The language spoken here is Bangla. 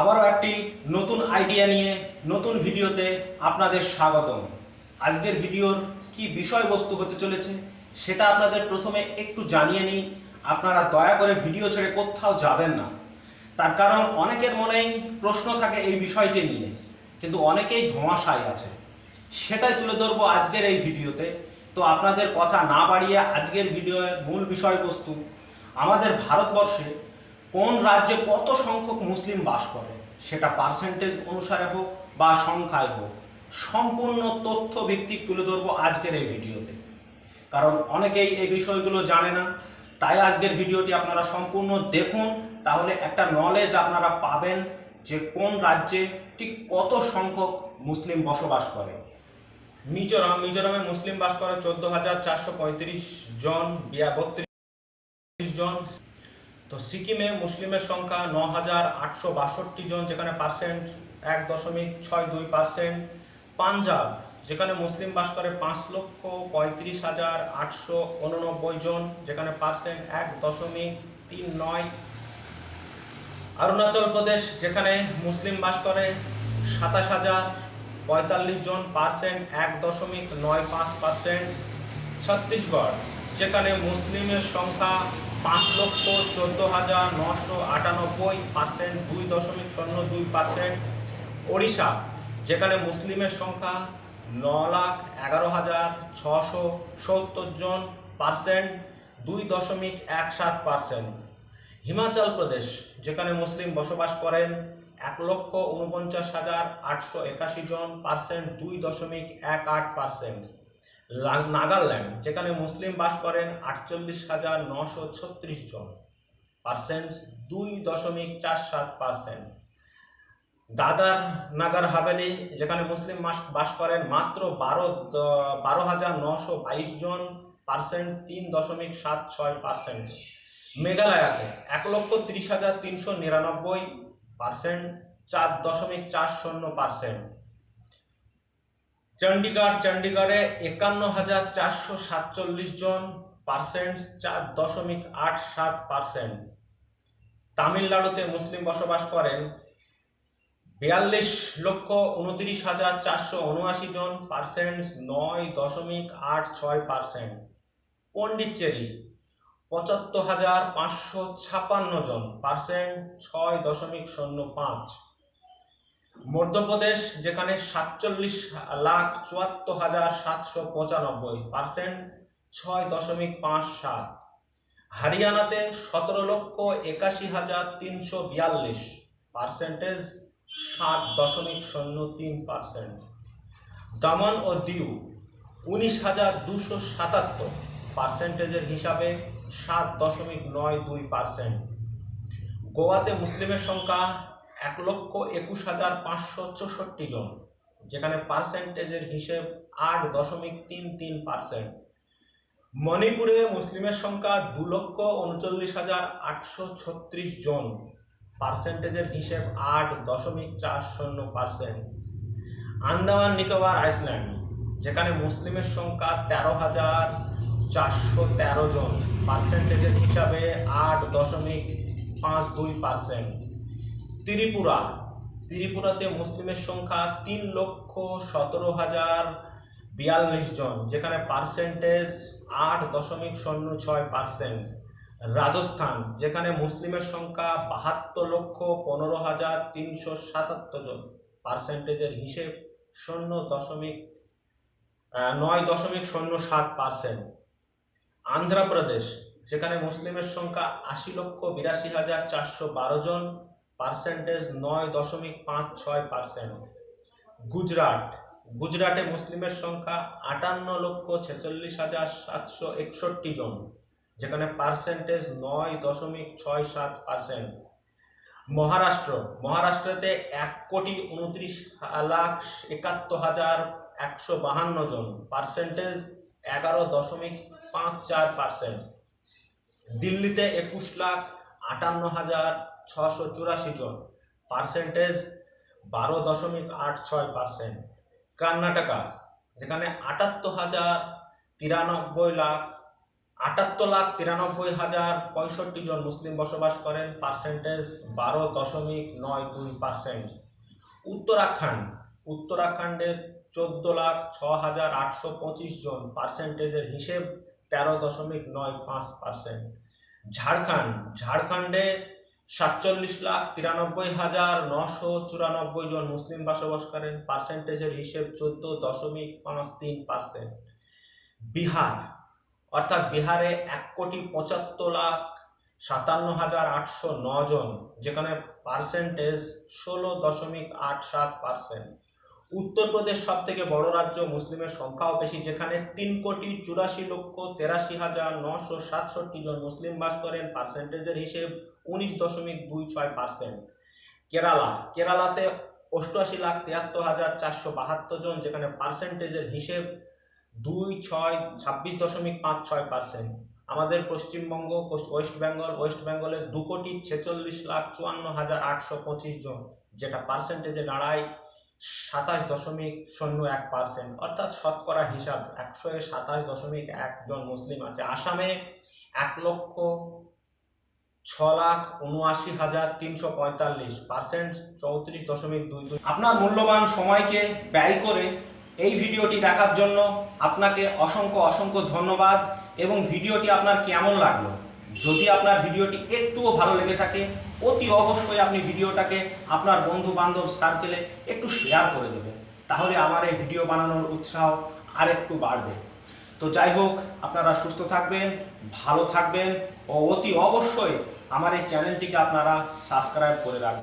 আবারও একটি নতুন আইডিয়া নিয়ে নতুন ভিডিওতে আপনাদের স্বাগতম। আজকের ভিডিওর কি বিষয়বস্তু হতে চলেছে সেটা আপনাদের প্রথমে একটু জানিয়ে নিই। আপনারা দয়া করে ভিডিও ছেড়ে কোথাও যাবেন না। তার কারণ অনেকের মনেই প্রশ্ন থাকে এই বিষয়টি নিয়ে, কিন্তু অনেকেই ধোঁয়াশায় আছে। সেটাই তুলে ধরবো আজকের এই ভিডিওতে। তো আপনাদের কথা না বাড়িয়ে আজকের ভিডিওর মূল বিষয়বস্তু, আমাদের ভারতবর্ষে কোন রাজ্যে কত সংখ্যক মুসলিম বাস করে, সেটা পার্সেন্টেজ অনুসারে হোক বা সংখ্যায় হোক, সম্পূর্ণ তথ্য ভিত্তিক তুলে ধরবো আজকের এই ভিডিওতে। কারণ অনেকেই এই বিষয়গুলো জানে না, তাই আজকের ভিডিওটি আপনারা সম্পূর্ণ দেখুন, তাহলে একটা নলেজ আপনারা পাবেন যে কোন রাজ্যে ঠিক কত সংখ্যক মুসলিম বসবাস করে। মিজোরাম, মিজোরামে মুসলিম বাস করে চোদ্দ হাজার চারশো পঁয়ত্রিশ জন বত্রিশ জন। তো সিকিমে মুসলিমের সংখ্যা ন হাজার আটশো বাষট্টি জন, যেখানে পার্সেন্ট এক দশমিক ছয় দুই পার্সেন্ট পাঞ্জাব, যেখানে মুসলিম বাস করে পাঁচ লক্ষ পঁয়ত্রিশ হাজার আটশো উননব্বই জন, যেখানে পার্সেন্ট এক দশমিক তিন নয়। অরুণাচল প্রদেশ, যেখানে মুসলিম বাস করে সাতাশ হাজার পঁয়তাল্লিশ জন পার্সেন্ট এক দশমিক নয় পাঁচ পার্সেন্ট ছত্তিশগড়, যেখানে মুসলিমের সংখ্যা পাঁচ লক্ষ চোদ্দ হাজার নশো আটানব্বই পার্সেন্ট দুই দশমিক শূন্য দুই পার্সেন্ট ওড়িশা, যেখানে মুসলিমের সংখ্যা ন লাখ এগারো হাজার ছশো সত্তর জন পার্সেন্ট দুই দশমিক এক সাত পার্সেন্ট হিমাচল প্রদেশ, যেখানে মুসলিম বসবাস করেন, এক লক্ষ উনপঞ্চাশ হাজার আটশো একাশি জন পার্সেন্ট দুই দশমিক এক আট পার্সেন্ট নাগাল্যান্ড, যেখানে মুসলিম বাস করেন আটচল্লিশ হাজার নশো ছত্রিশ জন। পার্সেন্ট দুই দশমিক চার সাত পার্সেন্ট দাদার নাগার হাভেলি, যেখানে মুসলিম মাস- বাস করেন মাত্র বারো বারো হাজার নশো বাইশ জন পার্সেন্ট তিন দশমিক সাত ছয় পার্সেন্ট মেঘালয়াতে এক লক্ষ ত্রিশ হাজার তিনশো নিরানব্বই পার্সেন্ট চার দশমিক চার শূন্য পার্সেন্ট চণ্ডীগড় চণ্ডীগড়ে একান্ন হাজার চারশো সাতচল্লিশ জন পার্সেন্ট চার দশমিক আট সাত পার্সেন্ট তামিলনাড়ুতে মুসলিম বসবাস করেন বিয়াল্লিশ লক্ষ উনত্রিশ হাজার চারশো উনআশি জন পার্সেন্ট নয় দশমিক আট ছয় পার্সেন্ট পণ্ডিচেরি, পঁচাত্তর হাজার পাঁচশো ছাপান্ন জন পার্সেন্ট ছয় দশমিক শূন্য পাঁচ। মধ্যপ্রদেশ, যেখানে সাতচল্লিশ লাখ চুয়াত্তর হাজার সাতশো পঁচানব্বই পার্সেন্ট ছয় দশমিক পাঁচ সাত। হরিয়ানাতে সতেরো লক্ষ একাশি হাজার তিনশো বিয়াল্লিশ পার্সেন্টেজ সাত দশমিক শূন্য তিন পার্সেন্ট। দমন ও দিউ উনিশ হাজার দুশো সাতাত্তর পার্সেন্টেজের হিসাবে সাত দশমিক নয় দুই পার্সেন্ট। গোয়াতে মুসলিমের সংখ্যা এক লক্ষ একুশ হাজার পাঁচশো চৌষট্টি জন, যেখানে পার্সেন্টেজের হিসেব আট দশমিক তিন তিন পার্সেন্ট মণিপুরে মুসলিমের সংখ্যা দু লক্ষ উনচল্লিশ হাজার আটশো ছত্রিশ জন পার্সেন্টেজের হিসেব আট দশমিক চার শূন্য পার্সেন্ট আন্দামান নিকোবর আইসল্যান্ড, যেখানে মুসলিমের সংখ্যা তেরো হাজার চারশো তেরো জন পার্সেন্টেজের হিসাবে আট দশমিক পাঁচ দুই পার্সেন্ট ত্রিপুরা। ত্রিপুরাতে মুসলিমের সংখ্যা তিন লক্ষ সতেরো হাজার বিয়াল্লিশ জন, যেখানে পার্সেন্টেজ আট দশমিক শূন্য ছয় পার্সেন্ট রাজস্থান, যেখানে মুসলিমের সংখ্যা বাহাত্তর লক্ষ পনেরো হাজার তিনশো সাতাত্তর জন। পার্সেন্টেজের হিসেব শূন্য দশমিক নয় দশমিক শূন্য সাত পার্সেন্ট আন্ধ্রপ্রদেশ, যেখানে মুসলিমের সংখ্যা আশি লক্ষ বিরাশি হাজার চারশো বারো জন। পার্সেন্টেজ নয় দশমিক পাঁচ ছয় পার্সেন্ট গুজরাট, গুজরাটে মুসলিমের সংখ্যা আটান্ন লক্ষ ছেচল্লিশ হাজার সাতশো একষট্টি জন, যেখানে পার্সেন্টেজ নয় দশমিক ছয় সাত পার্সেন্ট মহারাষ্ট্র, মহারাষ্ট্রতে এক কোটি উনত্রিশ লাখ একাত্তর হাজার একশো বাহান্ন জন পার্সেন্টেজ এগারো দশমিক পাঁচ চার পার্সেন্ট দিল্লিতে একুশ লাখ আটান্ন হাজার ছশো চুরাশি জন। পার্সেন্টেজ বারো দশমিক আট ছয় পার্সেন্ট। কর্ণাটকা, যেখানে আটাত্তর হাজার তিরানব্বই লাখ, আটাত্তর লাখ তিরানব্বই হাজার পঁয়ষট্টি জন মুসলিম বসবাস করেন। পার্সেন্টেজ বারো দশমিক নয় দুই পার্সেন্ট। উত্তরাখণ্ড, উত্তরাখণ্ডের চোদ্দ লাখ ছ হাজার আটশো পঁচিশ জন। পার্সেন্টেজের হিসেব তেরো দশমিক নয় পাঁচ পার্সেন্ট। ঝাড়খণ্ড, ঝাড়খণ্ডে সাতচল্লিশ লাখ তিরানব্বই হাজার নশো চুরানব্বই জন মুসলিম বসবাস করেন। পার্সেন্টেজের হিসেব চোদ্দ দশমিক পাঁচ তিন পার্সেন্ট বিহার, অর্থাৎ বিহারে এক কোটি পঁচাত্তর লাখ সাতান্ন হাজার আটশো জন, যেখানে পার্সেন্টেজ ষোলো দশমিক আট সাত পার্সেন্ট উত্তরপ্রদেশ সব থেকে বড় রাজ্য, মুসলিমের সংখ্যাও বেশি, যেখানে তিন কোটি চুরাশি লক্ষ তেরাশি হাজার নশো সাতষট্টি জন মুসলিম বাস করেন। পার্সেন্টেজের হিসেব উনিশ দশমিক দুই ছয় পার্সেন্ট। কেরালা, কেরালাতে অষ্টআশি লাখ তিয়াত্তর হাজার চারশো বাহাত্তর জন, যেখানে পার্সেন্টেজের হিসেব দুই ছয় ছাব্বিশ দশমিক পাঁচ ছয় পার্সেন্ট। আমাদের পশ্চিমবঙ্গ পশ্চ- ওয়েস্ট বেঙ্গল, ওয়েস্ট বেঙ্গলে দু কোটি ছেচল্লিশ লাখ চুয়ান্ন হাজার আটশো পঁচিশ জন, যেটা পার্সেন্টেজে দাঁড়ায় সাতাশ দশমিক শূন্য এক পার্সেন্ট অর্থাৎ শতকরা হিসাব একশো সাতাশ দশমিক একজন মুসলিম আছে। আসামে এক লক্ষ ছ লাখ উনআশি হাজার তিনশো পঁয়তাল্লিশ পার্সেন্ট চৌত্রিশ দশমিক দুই দুই। আপনার মূল্যবান সময়কে ব্যয় করে এই ভিডিওটি দেখার জন্য আপনাকে অসংখ্য অসংখ্য ধন্যবাদ এবং ভিডিওটি আপনার কেমন লাগল? যদি আপনার ভিডিওটি একটুও ভালো লেগে থাকে অতি অবশ্যই আপনি ভিডিওটাকে আপনার বন্ধু বান্ধব সার্কেলে একটু শেয়ার করে দেবেন। তাহলে আমার এই ভিডিও বানানোর উৎসাহ আর একটু বাড়বে। তো যাই হোক, আপনারা সুস্থ থাকবেন, ভালো থাকবেন ও অতি অবশ্যই আমার এই চ্যানেলটিকে আপনারা সাবস্ক্রাইব করে রাখবেন।